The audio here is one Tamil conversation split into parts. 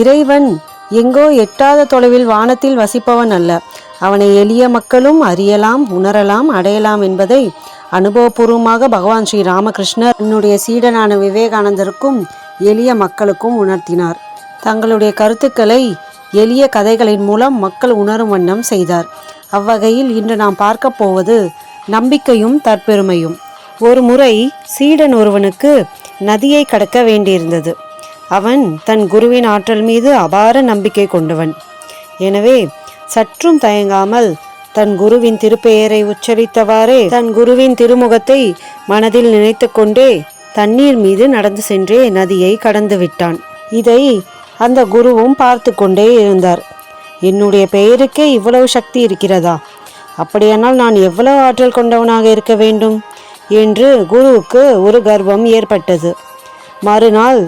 இறைவன் எங்கோ எட்டாத தொலைவில் வானத்தில் வசிப்பவன் அல்ல. அவனை எளிய மக்களும் அறியலாம் உணரலாம் அடையலாம் என்பதை அனுபவபூர்வமாக பகவான் ஸ்ரீ ராமகிருஷ்ணர் என்னுடைய சீடனான விவேகானந்தருக்கும் எளிய மக்களுக்கும் உணர்த்தினார். தங்களுடைய கருத்துக்களை எளிய கதைகளின் மூலம் மக்கள் உணரும் வண்ணம் செய்தார். அவ்வகையில் இன்று நாம் பார்க்க போவது நம்பிக்கையும் தற்பெருமையும். ஒரு முறை சீடன் ஒருவனுக்கு நதியை கடக்க வேண்டியிருந்தது. அவன் தன் குருவின் ஆற்றல் மீது அபார நம்பிக்கை கொண்டவன். எனவே சற்றும் தயங்காமல் தன் குருவின் திருப்பெயரை உச்சரித்தவாறே தன் குருவின் திருமுகத்தை மனதில் நினைத்து கொண்டே தண்ணீர் மீது நடந்து சென்றே நதியை கடந்து விட்டான். இதை அந்த குருவும் பார்த்து கொண்டே இருந்தார். என்னுடைய பெயருக்கே இவ்வளவு சக்தி இருக்கிறதா? அப்படியானால் நான் எவ்வளவு ஆற்றல் கொண்டவனாக இருக்க வேண்டும்? என்று குருவுக்கு ஒரு கர்வம் ஏற்பட்டது. மறுநாள்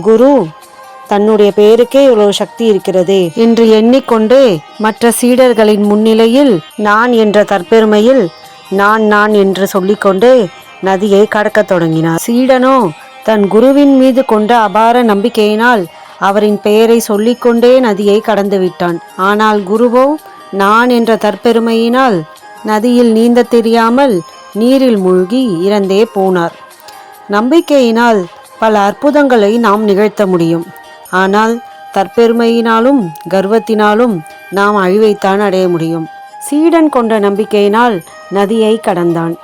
குரு தன்னுடைய பெயருக்கே இவ்வளவு சக்தி இருக்கிறதே. என்று எண்ணிக்கொண்டே மற்ற சீடர்களின் முன்னிலையில் நான் என்ற தற்பெருமையில் நான் நான் என்று சொல்லிக்கொண்டே நதியை கடக்கத் தொடங்கினார். சீடனோ தன் குருவின் மீது கொண்ட அபார நம்பிக்கையினால் அவரின் பெயரை சொல்லிக்கொண்டே நதியை கடந்து விட்டான். ஆனால் குருவோ நான் என்ற தற்பெருமையினால் நதியில் நீந்த தெரியாமல் நீரில் மூழ்கி இறந்தே போனார். நம்பிக்கையினால் பல அற்புதங்களை நாம் நிகழ்த்த முடியும். ஆனால் தற்பெருமையினாலும் கர்வத்தினாலும் நாம் அழிவைத்தான் அடைய முடியும். சீடன் கொண்ட நம்பிக்கையினால் நதியை கடந்தான்.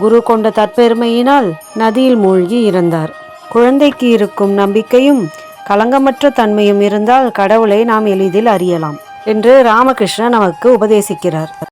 குரு கொண்ட தற்பெருமையினால் நதியில் மூழ்கி இறந்தார். குழந்தைக்கு இருக்கும் நம்பிக்கையும் களங்கமற்ற தன்மையும் இருந்தால் கடவுளை நாம் எளிதில் அறியலாம் என்று ராமகிருஷ்ணன் நமக்கு உபதேசிக்கிறார்.